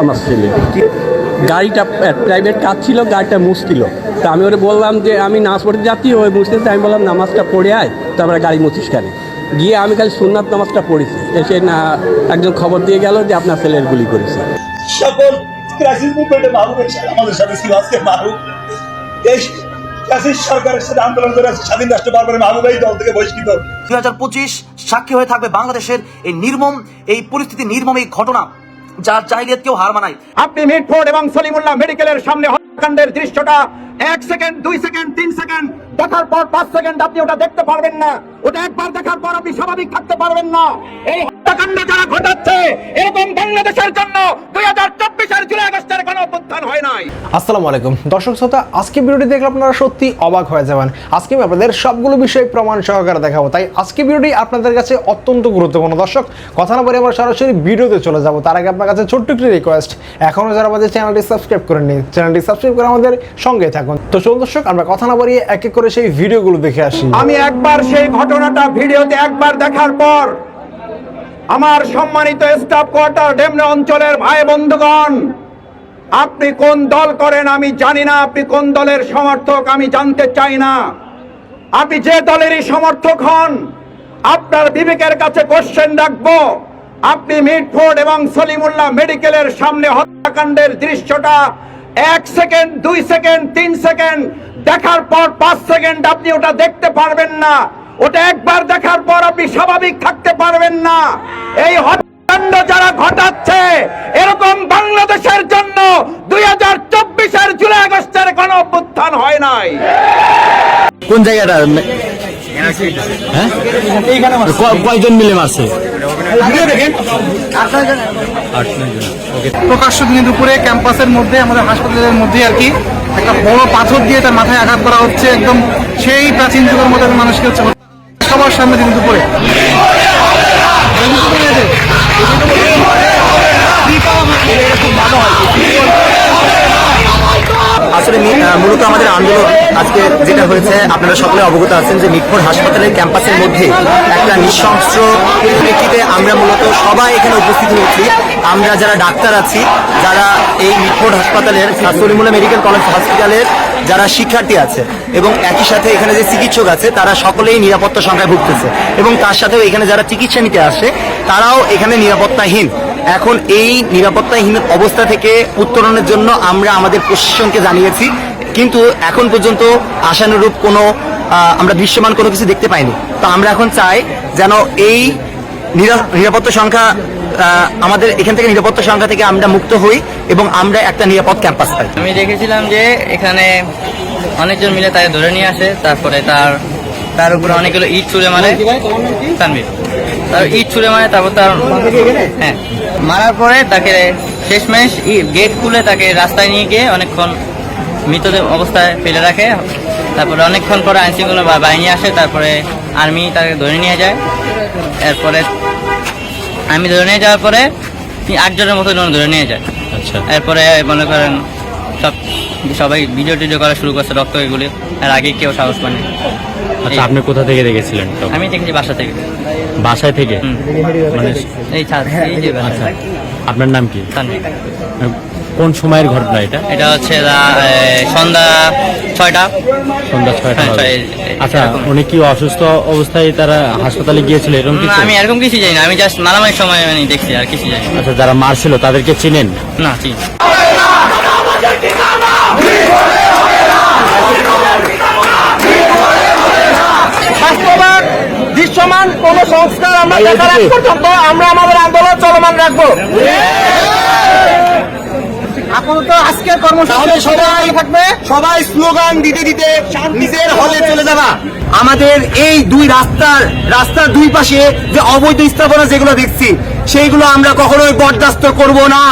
আমার ছেলে। গাড়িটা প্রাইভেট কাজ ছিল গাড়িটা মুছছিল। তা আমি ওরে বললাম যে আমি নামাজ পড়তে যাচ্ছি ওই মুছতেছে আমি বললাম নামাজটা পড়ে আয় তারপরে গাড়ি মুছিস কেন? গিয়ে আমি খালি সুন্নাত নামাজটা পড়েছি। এসে না একজন খবর দিয়ে গেল যে আপনার ছেলের গুলি করেছে। সকল ক্রাইসিস মুভমেন্টে মাহবুবের সাথে আমাদের সাথে ছিল আজকে মাহবুব। এই ক্রাইসিস সরকারের সাথে আন্দোলন করে স্বাধীন রাষ্ট্র বারবার মাহবুব এই দল থেকে বহিষ্কৃত। দুই হাজার পঁচিশ সাক্ষী হয়ে থাকবে বাংলাদেশের এই নির্মম এই পরিস্থিতি নির্মম এই ঘটনা। যার চাহিদা কেউ হার মানায়। আপনি মিটফোর্ড এবং সলিমুল্লাহ মেডিকেলের সামনে হত্যাকাণ্ডের দৃশ্যটা এক সেকেন্ড, দুই সেকেন্ড, তিন সেকেন্ড। দেখার পর পাঁচ সেকেন্ড আপনি ওটা দেখতে পারবেন না। ওটা একবার দেখার পর আপনি স্বাভাবিক থাকতে পারবেন না। এই হত্যাকাণ্ড যারা ঘটাচ্ছে, এরকম বাংলাদেশের জন্য দুই হাজার চব্বিশের জুলাই আগস্টের কোনো অভ্যুত্থান হয় নাই। আসসালামু আলাইকুম। দর্শক শ্রোতা, আজকে ভিডিওটি দেখলে আপনারা সত্যি অবাক হয়ে যাবেন। আজকে আমি আপনাদের সবগুলো বিষয় প্রমাণ সহকারে দেখাবো। তাই আজকে ভিডিওটি আপনাদের কাছে অত্যন্ত গুরুত্বপূর্ণ। দর্শক, কথা না বলে আমরা সরাসরি ভিডিওতে চলে যাব। তার আগে আপনার কাছে ছোট্ট একটি রিকোয়েস্ট এখনও যারা আমাদের চ্যানেলটি সাবস্ক্রাইব করেননি চ্যানেলটি সাবস্ক্রাইব করে আমাদের সঙ্গে থাকুন। তো চলুন দর্শক, আমরা কথা না বাড়িয়ে এক এক করে সেই ভিডিওগুলো দেখে আসি। আমি একবার সেই ঘটনাটা ভিডিওতে একবার দেখার পর আমার সম্মানিত স্টাফ কোয়ার্টার ডেমরা অঞ্চলের ভাই বন্ধুগণ, আপনি কোন দল করেন আমি জানি না, আপনি কোন দলের সমর্থক আমি জানতে চাই না। আপনি যে দলেরই সমর্থক হন, আপনার বিবেকের কাছে কোশ্চেন রাখব। আপনি মিটফোর্ড এবং সলিমুল্লাহ মেডিকেলের সামনে হত্যাকাণ্ডের দৃশ্যটা এক সেকেন্ড দুই সেকেন্ড তিন সেকেন্ড দেখার পর পাঁচ সেকেন্ড আপনি ওটা দেখতে পারবেন না। ওটা একবার দেখার পর আপনি স্বাভাবিক থাকতে পারবেন না। এই হত্যাকাণ্ড যারা ঘটাচ্ছে এরকম বাংলাদেশের জন্য দুই হাজার চব্বিশের জুলাই আগস্টের কোনো অভ্যুত্থান হয় নাই। কোন জায়গাটা? হ্যাঁ কয়জন মিলে মারছে? প্রকাশ্য দিনে দুপুরে ক্যাম্পাসের মধ্যে, আমাদের হাসপাতালের মধ্যে আর কি। একটা বড় পাথর দিয়ে তার মাথায় আঘাত করা হচ্ছে, একদম সেই প্রাচীন যুগের মধ্যে মানুষকে হচ্ছে। সবার সামনে দিন দুপুরে যেটা হয়েছে, আপনারা সকলে অবগত আছেন যে মিটফোর্ড হাসপাতালের ক্যাম্পাসের মধ্যে একটা পরিপ্রেক্ষিতে আমরা মূলত সবাই এখানে উপস্থিত হয়েছি। আমরা যারা ডাক্তার আছি, যারা এই মিটফোর্ড হাসপাতালের সলিমুল্লাহ মেডিকেল কলেজ হসপিটালের যারা শিক্ষার্থী আছে এবং একই সাথে এখানে যে চিকিৎসক আছে, তারা সকলেই নিরাপত্তা সংখ্যায় ভুগতেছে। এবং তার সাথেও এখানে যারা চিকিৎসা নিতে আসে, তারাও এখানে নিরাপত্তাহীন। এখন এই নিরাপত্তাহীন অবস্থা থেকে উত্তরণের জন্য আমরা আমাদের প্রশাসনকে জানিয়েছি কিন্তু এখন পর্যন্ত আশানুরূপ কোনো আমরা দৃশ্যমান কোনো কিছু দেখতে পাইনি। তো আমরা এখন চাই যেন এই নিরা- নিরাপত্তা সংখ্যা আমাদের এখান থেকে নিরাপত্তা সংখ্যা থেকে আমরা মুক্ত হই এবং আমরা একটা নিরাপদ ক্যাম্পাস পাই। আমি দেখেছিলাম যে এখানে অনেকজন মিলে তাকে ধরে নিয়ে আসে, তারপরে তার তার উপরে অনেকগুলো ইট ছুঁড়ে মারে। তানভীর। তার ইট ছুঁড়ে মারে, তারপর তার হ্যাঁ মারার পরে তাকে শেষমেশ গেট খুলে তাকে রাস্তায় নিয়ে গিয়ে অনেকক্ষণ মৃতদেহ অবস্থায় ফেলে রাখে। তারপরে অনেকক্ষণ পরে আইনশৃঙ্খলা বা- বাহিনী আসে তারপরে আর্মি তাকে ধরে নিয়ে যায়। এরপরে আমি ধরে নিয়ে যাওয়ার পরে আটজনের মতো জন ধরে নিয়ে যায়। আচ্ছা। এরপরে মনে করেন সব সবাই ভিডিও টিডিও করা শুরু করছে রক্ত এগুলি আর আগে কেউ সাহস পায়নি আচ্ছা আপনি কোথা থেকে দেখেছিলেন? আমি দেখেছি বাসা থেকে। বাসায় থেকে? মানে এই। আচ্ছা। আপনার নাম কি। কোন সময়ের ঘটনা এটা? এটা হচ্ছে সন্ধ্যা ছয়টা। সন্ধ্যা ছয়টা হ্যাঁ, আচ্ছা উনি কি অসুস্থ অবস্থায় তারা হাসপাতালে গিয়েছিল এরকম কিছু? আমি এরকম কিছু জানি না আমি জাস্ট মারামারির সময় মানে দেখছি আর কিছু জানি আচ্ছা যারা মারছিল তাদেরকে চিনেন? না বাস্তবায়ন দৃশ্যমান কোন সংস্কার আমরা দেখার পর্যন্ত আমরা আমাদের আন্দোলন চলমান রাখব। আপাতত আজকে কর্মসূচি সবাই থাকবে। সবাই স্লোগান দিতে দিতে নিজের হলে চলে যাবা। আমাদের এই দুই রাস্তার রাস্তার দুই পাশে যে অবৈধ স্থাপনা যেগুলো দেখছি সেইগুলো আমরা কখনোই বরদাস্ত করব না।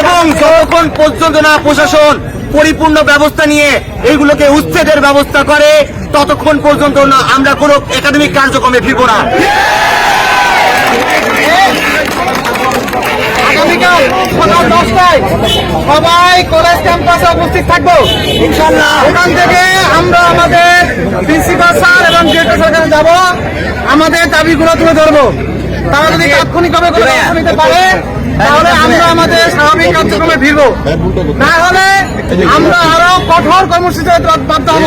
এবং যতক্ষণ পর্যন্ত না প্রশাসন পরিপূর্ণ ব্যবস্থা নিয়ে এইগুলোকে উচ্ছেদের ব্যবস্থা করে ততক্ষণ পর্যন্ত না আমরা কোনো একাডেমিক কার্যক্রমে ফিরব না আগামীকাল সকাল দশটায় সবাই কলেজ ক্যাম্পাসে উপস্থিত থাকব। ওখান থেকে আমরা আমাদের প্রিন্সিপাল স্যার এবং ডিরেক্টর স্যারের যাব। আমাদের দাবিগুলো তুলে ধরবো। তারা যদি তাৎক্ষণিকভাবে কোনো ব্যবস্থা নিতে পারে তাহলে আমরা আমাদের স্বাভাবিক কার্যক্রমে ভিড়ব না হলে আমরা আরও কঠোর কর্মসূচিতে বাধ্য হব।